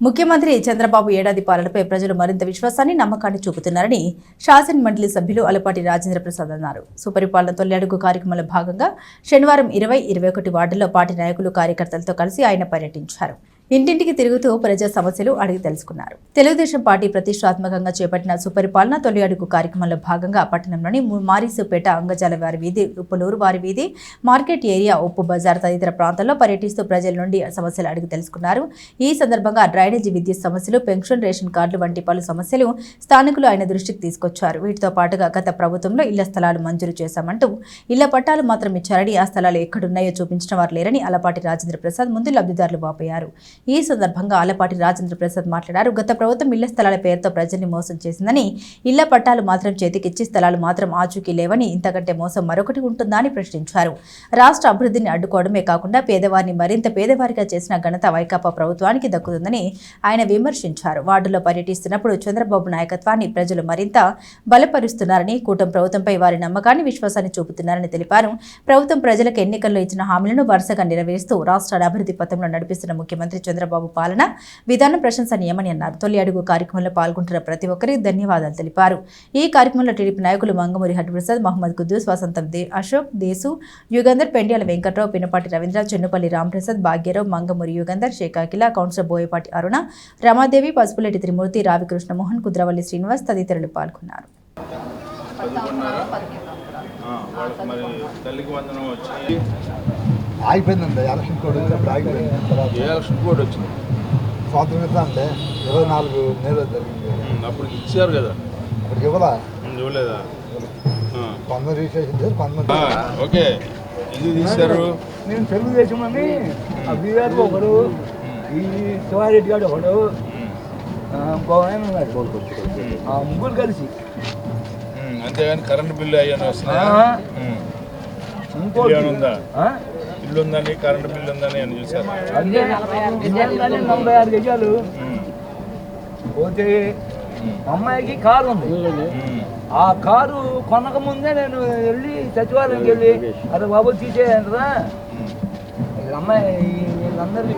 ముఖ్యమంత్రి చంద్రబాబు ఏడాది పాలనపై ప్రజలు మరింత విశ్వాసాన్ని నమ్మకాన్ని చూపుతున్నారని శాసన మండలి సభ్యులు అలపాటి రాజేంద్ర ప్రసాద్ అన్నారు. సుపరిపాలన తొలి అడుగు కార్యక్రమంలో భాగంగా శనివారం ఇరవై ఇరవై ఒకటి వార్డుల్లో పార్టీ నాయకులు కార్యకర్తలతో కలిసి ఆయన పర్యటించారు. ఇంటింటికి తిరుగుతూ ప్రజా సమస్యలు అడిగి తెలుసుకున్నారు. తెలుగుదేశం పార్టీ ప్రతిష్టాత్మకంగా చేపట్టిన సుపరిపాలన తొలి అడుగు కార్యక్రమంలో భాగంగా పట్టణంలోని ము- మారిసుపేట అంగజాల వారి వీధి ఉప్పులూరు వారి వీధి మార్కెట్ ఏరియా ఉప్పు బజార్ తదితర ప్రాంతాల్లో పర్యటిస్తూ ప్రజల నుండి సమస్యలు అడిగి తెలుసుకున్నారు. ఈ సందర్భంగా డ్రైనేజీ విద్యుత్ సమస్యలు పెన్షన్ రేషన్ కార్డులు వంటి పలు సమస్యలు స్థానికులు ఆయన దృష్టికి తీసుకొచ్చారు. వీటితో పాటుగా గత ప్రభుత్వంలో ఇళ్ళ స్థలాలు మంజూరు చేశామంటూ ఇళ్ళ పట్టాలు మాత్రం ఇచ్చారని ఆ స్థలాలు ఎక్కడున్నాయో చూపించిన వారు లేరని అలపాటి రాజేంద్ర ప్రసాద్ ముందు లబ్ధిదారులు వాపోయారు. ఈ సందర్భంగా ఆలపాటి రాజేంద్ర ప్రసాద్ మాట్లాడారు. గత ప్రభుత్వం ఇళ్ళ స్థలాల పేరుతో ప్రజల్ని మోసం చేసిందని ఇళ్ళ పట్టాలు మాత్రం చేతికిచ్చి స్థలాలు మాత్రం ఆచూకీ లేవని ఇంతకంటే మోసం మరొకటి ఉంటుందా అని ప్రశ్నించారు. రాష్ట్ర అభివృద్ధిని అడ్డుకోవడమే కాకుండా పేదవారిని మరింత పేదవారిగా చేసిన ఘనత వైకాపా ప్రభుత్వానికి దక్కుతుందని ఆయన విమర్శించారు. వార్డులో పర్యటిస్తున్నప్పుడు చంద్రబాబు నాయకత్వాన్ని ప్రజలు మరింత బలపరుస్తున్నారని కూటమి ప్రభుత్వంపై వారి నమ్మకాన్ని విశ్వాసాన్ని చూపుతున్నారని తెలిపారు. ప్రభుత్వం ప్రజలకు ఎన్నికల్లో ఇచ్చిన హామీలను వరుసగా నెరవేరుస్తూ రాష్ట్రాల అభివృద్ధి పథంలో నడిపిస్తున్న ముఖ్యమంత్రి చంద్రబాబు పాలన విధానం ప్రశంసనీయమని అన్నారు. తొలి అడుగు కార్యక్రమంలో పాల్గొంటున్న ప్రతి ఒక్కరికి ధన్యవాదాలు తెలిపారు. ఈ కార్యక్రమంలో టీడీపీ నాయకులు మంగమూరి హరిప్రసాద్ మహమ్మద్ కుద్దూస్ వసంతం దే అశోక్ దేశు యుగంధర్ పెండ్యాల వెంకట్రావు పినపాటి రవీంద్ర చెన్నుపల్లి రామప్రసాద్ భాగ్యరావు మంగమూరి యుగంధర్ శేఖాకిల కౌన్సిలర్ బోయపాటి అరుణ రమాదేవి పసుపులెట్టి త్రిమూర్తి రావి కృష్ణమోహన్ కుద్రవల్లి శ్రీనివాస్ తదితరులు పాల్గొన్నారు. వాళ్ళకి మరి తల్లికి వందనం వచ్చి ఆగిపోయిందండి ఎలక్షన్ కోడ్ వచ్చినప్పుడు ఆగిపోయింది తర్వాత. ఏ ఎలక్షన్ కోడ్ వచ్చింది? సంవత్సరం క్రితం అంటే ఇరవై నాలుగు నెలలు జరిగింది. అప్పుడు ఇచ్చారు కదా. అప్పటికి ఇవ్వలా? ఇవ్వలేదా? ఆ. కొంతమంది రిజిస్ట్రేషన్ చేసి ఆ, ఓకే. ఎందుకు తీశారు. నేను తెలుగుదేశం అని ఆ బీఆర్ ఒకడు ఈ శివారెడ్డి గారు ఒకడు ఆయన ఉన్నాడు. ఆ ముగ్గురు కలిసి. అంతేగాని కరెంట్ బిల్లు అయ్యాను. ఉమ్. ఇంకో ఉందా? ఆ? ఇల్లు ఉందని కరెంట్ బిల్లు ఉందని అని చూసారు అదే ఇదేంటంటే నలభై ఆరు గజాలు ఉమ్, పోతే ఉమ్, అమ్మాయికి కారు ఉంది ఉమ్, ఆ కారు కొనక ముందే నేను వెళ్ళి సచివాలయంకి వెళ్ళి అరే బాబు తీసేయంటారా ఉమ్. వీళ్ళ అమ్మాయి వీళ్ళందరికీ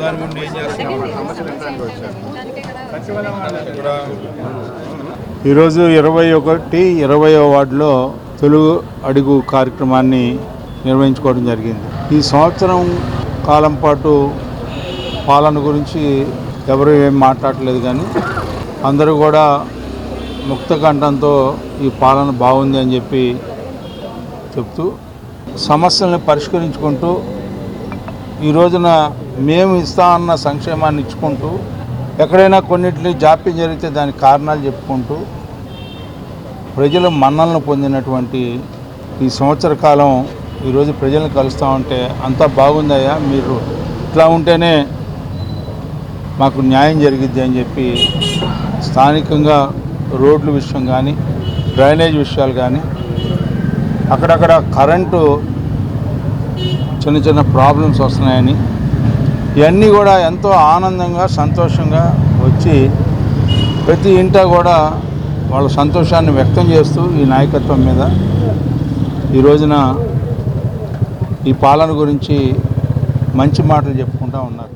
ఒక్కదాని ఉండి ఏం చేస్తున్నారు? ఈరోజు ఇరవై ఒకటి ఇరవయో వార్డులో తెలుగు అడుగు కార్యక్రమాన్ని నిర్వహించుకోవడం జరిగింది ఈ సంవత్సరం కాలం పాటు పాలన గురించి ఎవరు ఏం మాట్లాడలేదు కానీ అందరూ కూడా ముక్త కంఠంతో ఈ పాలన బాగుంది అని చెప్పి చెప్తూ సమస్యల్ని పరిష్కరించుకుంటూ ఈ రోజున మేము ఇస్తా అన్న సంక్షేమాన్ని ఇచ్చుకుంటూ ఎక్కడైనా కొన్నింటిని జాప్యం జరిగితే దానికి కారణాలు చెప్పుకుంటూ ప్రజల మన్నలను పొందినటువంటి ఈ సంవత్సర కాలం ఈరోజు ప్రజలను కలుస్తూ ఉంటే అంతా బాగుందయ్యా మీరు ఇట్లా ఉంటేనే మాకు న్యాయం జరిగిద్ది అని చెప్పి స్థానికంగా రోడ్ల విషయం కానీ డ్రైనేజ్ విషయాలు కానీ అక్కడక్కడ కరెంటు చిన్న చిన్న ప్రాబ్లమ్స్ వస్తున్నాయని ఇవన్నీ కూడా ఎంతో ఆనందంగా సంతోషంగా వచ్చి ప్రతి ఇంట కూడా వాళ్ళ సంతోషాన్ని వ్యక్తం చేస్తూ ఈ నాయకత్వం మీద ఈ రోజున ఈ పాలన గురించి మంచి మాటలు చెప్పుకుంటూ ఉన్నారు.